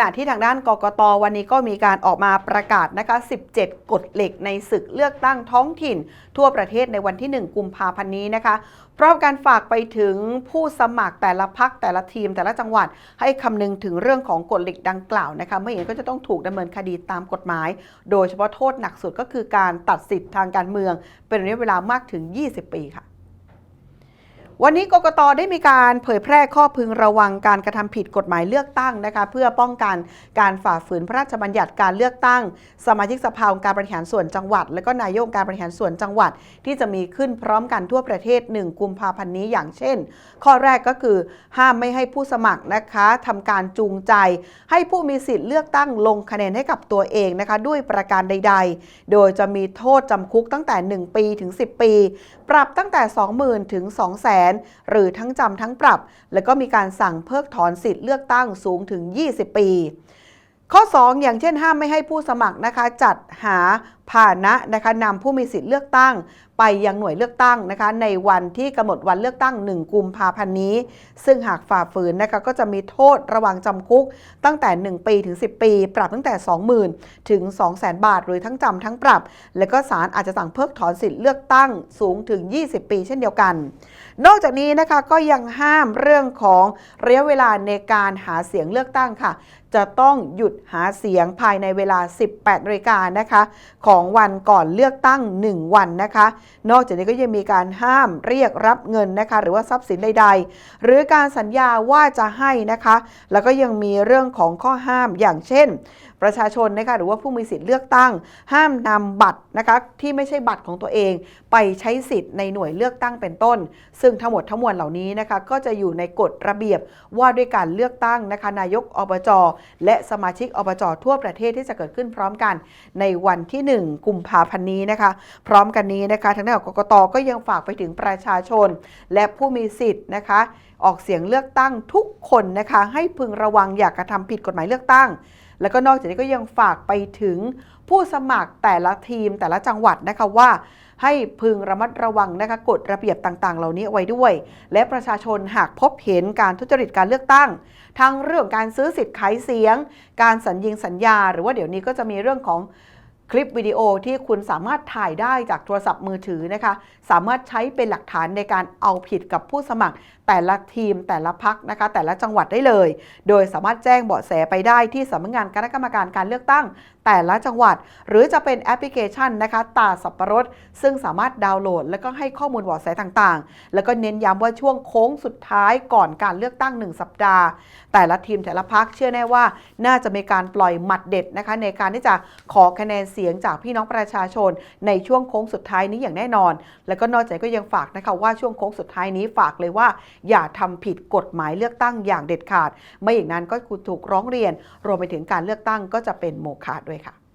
ณะที่ทางด้านกกตวันนี้ก็มีการออกมาประกาศนะคะ 17 กฎเหล็กในศึกเลือกตั้งท้องถิ่น ทั่วประเทศในวันที่ 1 กุมภาพันธ์นี้นะคะพร้อมการฝากไปถึงผู้สมัครแต่ละพักแต่ละทีม แต่ละจังหวัด ให้คำนึงถึงเรื่องของกฎเหล็กดังกล่าวนะคะไม่อย่างนั้นก็จะต้องถูกดำเนินคดีตามกฎหมาย โดยเฉพาะโทษหนักสุดก็คือการตัดสิทธิ์ทางการเมือง เป็นระยะเวลามากถึง 20 ปีค่ะ วันนี้กกตได้มีการเผยแพร่ข้อพึงระวังการกระทำผิดกฎหมายเลือกตั้งนะคะเพื่อป้องกันการฝ่าฝืนพระราชบัญญัติการเลือกตั้ง สมาชิกสภาองค์การบริหารส่วนจังหวัด และก็นายกองการบริหารส่วนจังหวัด ที่จะมีขึ้นพร้อมกันทั่วประเทศ 1 กุมภาพันธ์นี้อย่างเช่น ข้อแรกก็คือห้ามไม่ให้ผู้สมัครนะคะทำการจูงใจ ให้ผู้มีสิทธิ์เลือกตั้งลงคะแนนให้กับตัวเองนะคะด้วยประการใด ๆ โดยจะมีโทษจำคุกตั้งแต่ 1 ปีถึง 10 ปี ปรับตั้งแต่ 20,000ถึงหรือทั้งจำทั้งปรับ และก็มีการสั่งเพิกถอนสิทธิ์เลือกตั้งสูงถึง 20 ปี ข้อ 2 อย่างเช่นห้ามไม่ให้ผู้สมัครนะคะจัดหา พาหนะนะคะนำผู้มีสิทธิ์เลือกตั้ง ไปยังหน่วยเลือกตั้งนะคะในวันที่กำหนดวันเลือกตั้ง 1 กุมภาพันธ์นี้ ซึ่งหากฝ่าฝืนนะคะก็จะมีโทษระวังจำคุก ตั้งแต่ 1 ปีถึง 10 ปี ปรับตั้งแต่ 20,000 ถึง 200,000 บาท หรือทั้งจำทั้งปรับ และก็ศาลอาจจะสั่งเพิกถอนสิทธิ์เลือกตั้งสูงถึง 20 ปี เช่นเดียวกัน นอกจากนี้นะคะก็ยังห้ามเรื่องของระยะเวลาในการหาเสียงเลือกตั้งค่ะ จะต้องหยุดหาเสียงภายในเวลา 18นาฬิกานะคะของวันก่อนเลือกตั้ง 1 วันนะคะ นอกจากนี้ก็ยังมีการห้ามเรียกรับเงินนะคะ หรือว่าทรัพย์สินใดๆ หรือการสัญญาว่าจะให้นะคะ แล้วก็ยังมีเรื่องของข้อห้ามอย่างเช่น ประชาชนนะคะหรือว่าผู้มีสิทธิ์เลือกตั้ง ห้ามนำบัตรนะคะที่ไม่ใช่บัตรของตัวเอง ไปใช้สิทธิ์ในหน่วยเลือกตั้งเป็นต้น ซึ่งทั้งหมดทั้งมวลเหล่านี้นะคะก็จะอยู่ในกฎระเบียบว่าด้วยการเลือกตั้งนะคะนายกอบจและสมาชิกอบจทั่วประเทศที่จะเกิดขึ้นพร้อมกัน ในวันที่1 กุมภาพันธ์นี้นะคะ พร้อมกันนี้นะคะทางด้านของกกตก็ยังฝากไปถึงประชาชน และผู้มีสิทธิ์นะคะ ออกเสียงเลือกตั้งทุกคนนะคะ ให้พึงระวังอย่ากกระทำผิดกฎหมายเลือกตั้ง แล้วก็นอกจากนี้ก็ยังฝากไปถึงผู้สมัครแต่ละทีมแต่ละจังหวัดนะคะว่าให้พึงระมัดระวังนะคะกฎระเบียบต่างๆ เหล่านี้ไว้ด้วย และประชาชนหากพบเห็นการทุจริตการเลือกตั้ง ทั้งเรื่องการซื้อสิทธิ์ขายเสียง การสัญญิงสัญญา หรือว่าเดี๋ยวนี้ก็จะมีเรื่องของ คลิปวิดีโอที่คุณสามารถถ่ายได้จากโทรศัพท์มือถือนะคะ สามารถใช้เป็นหลักฐานในการเอาผิดกับผู้สมัคร แต่ละทีมแต่ละพักนะคะ แต่ละจังหวัดได้เลย โดยสามารถแจ้งเบาะแสไปได้ที่สำนักงานคณะกรรมการการเลือกตั้ง แต่ละจังหวัด หรือจะเป็นแอปพลิเคชันนะคะตาสับปะรด ซึ่งสามารถดาวน์โหลด แล้วก็ให้ข้อมูลเบาะแสต่างๆ แล้วก็เน้นย้ำว่าช่วงโค้งสุดท้ายก่อนการเลือกตั้ง 1 สัปดาห์ แต่ละทีมแต่ละพักเชื่อแน่ว่า น่าจะมีการปล่อยหมัดเด็ดนะคะในการที่จะขอคะแนนเสียงจากพี่น้องประชาชน ในช่วงโค้งสุดท้ายนี้อย่างแน่นอน แล้วก็นอกจากก็ยังฝากนะคะว่าช่วงโค้งสุดท้ายนี้ฝากเลยว่า อย่าทำผิดกฎหมายเลือกตั้งอย่างเด็ดขาด ไม่อย่างนั้นก็คุณถูกร้องเรียน รวมไปถึงการเลือกตั้งก็จะเป็นโมฆะด้วยค่ะ